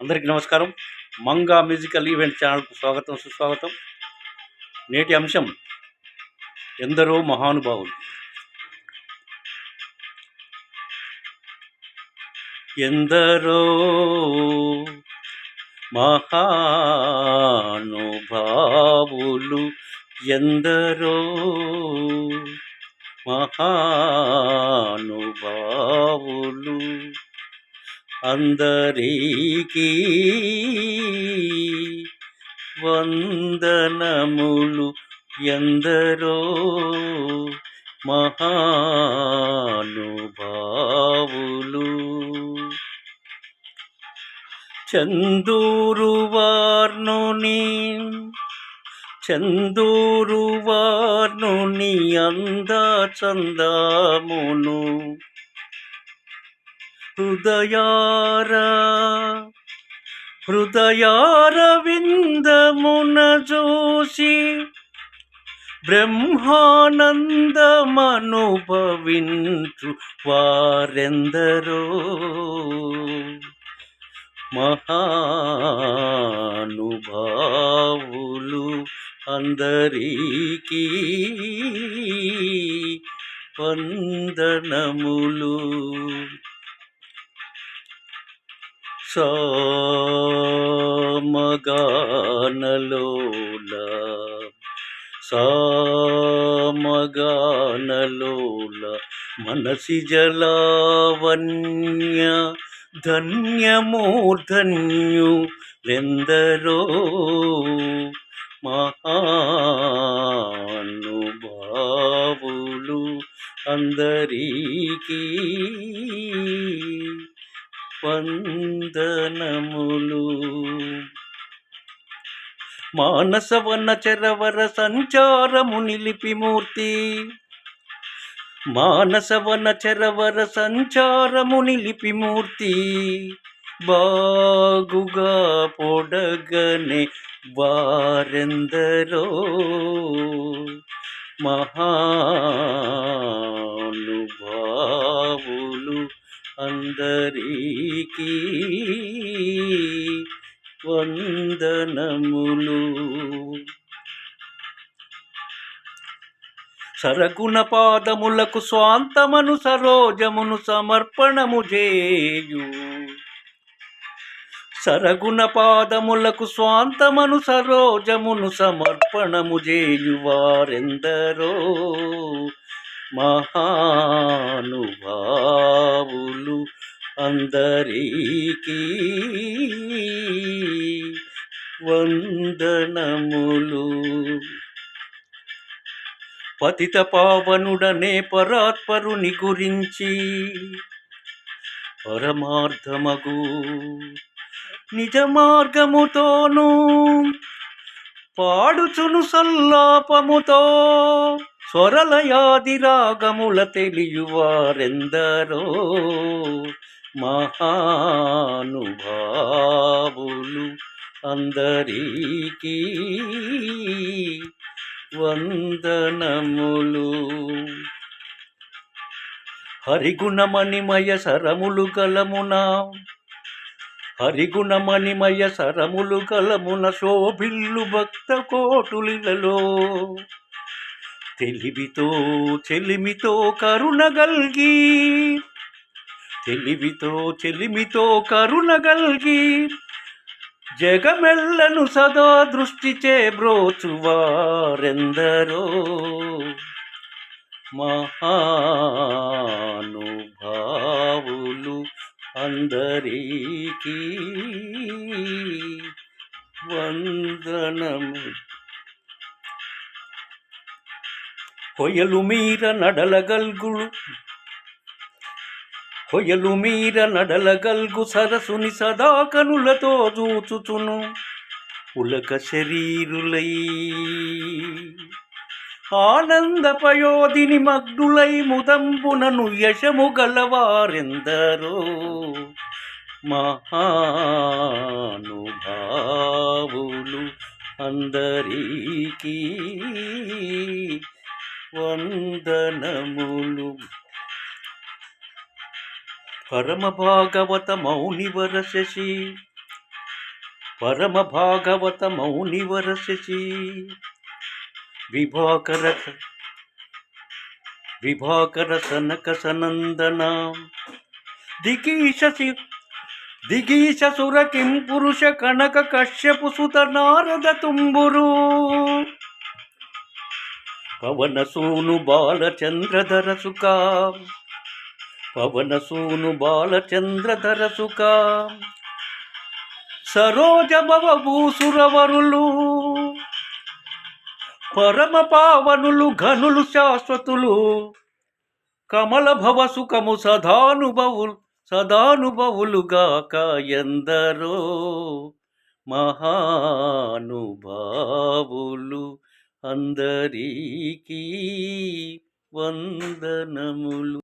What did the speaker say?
అందరికీ నమస్కారం. Manga musical event ఛానల్కు స్వాగతం సుస్వాగతం. నేటి అంశం ఎందరో మహానుభావులు. ఎందరో మహానుభావులు ఎందరో మహా అందరికీ వందనములు ఎందరో మహానుభావులు. చందూరు వార్నుని చందూరు వార్నుని అంద చందమును హృదయారా హృదయార విందమున జోసి బ్రహ్మానందమనుభవించు వారెందరో. మహానుభావులు అందరికీ వందనములు. సామగానలోల సామగానలోల మనసి జలావన్య ధన్యమూర్ధన్యు లెందరో మహానుభావులు అందరికీ. వందనములు. మానసవన చెరవర సంచారము నిలిపి మూర్తి. మానసవన చెరవర సంచారము నిలిపి మూర్తి. బాగుగా పొడగనే వారెందరో. మహాను అందరికీ వందనములు. సరకున పాదములకు స్వాంతమను సరోజమును సమర్పణము చేయు. సరగుణ పాదములకు స్వాంతమను సరోజమును సమర్పణము చేయు వారెందరో మహానుభావులు. అందరికీ వందనములు. పతిత పావనుడనే పరాత్పరుని గురించి పరమార్థమగు నిజ మార్గముతోను పాడుచును సల్లాపముతో స్వరలయాది రాగముల తెలియవారెందరో. మహానుభావులు అందరికీ వందనములు. హరిగుణమణిమయ సరములు గలమున హరిగుణమణిమయ సరములు గలమున శోభిల్లు భక్త కోటులిలలో. తెలివితో చెలిమితో కరుణ గల్గి తెలివితో చెలిమితో కరుణ గల్గి జగమెల్లను సదా దృష్టి చేబ్రోచువారెందరో మహానుభావులు అందరికీ వందనము కొయలు మీర నడలగల్గుడు కొయలు మీర నడలగల్గు సరసుని సదా కనులతో చూచుచును పులక శరీరులై ఆనంద పయోధిని మగ్నులై ముదంబునను యశము గలవారెందరో. మహానుభావులు అందరికీ వందనములు. పరమ భాగవత మౌనివర శశి పరమ భాగవత మౌనివర శశి విభాకర విభాకర సనక సనందన దిగీష శి- దిగీష సుర కిం పురుష కనక కశ్యపు సుత నారద తుంబురు పవన సూను బాలచంద్రధర సుఖ పవన సూను బాలచంద్రధర సుఖ సరోజ భవ పరమ పావనులు ఘనులు శాశ్వతులు కమలభవ సుఖము సదానుభవులు సదానుభవులుగాక ఎందరో మహానుభావులు అందరికీ వందనములు.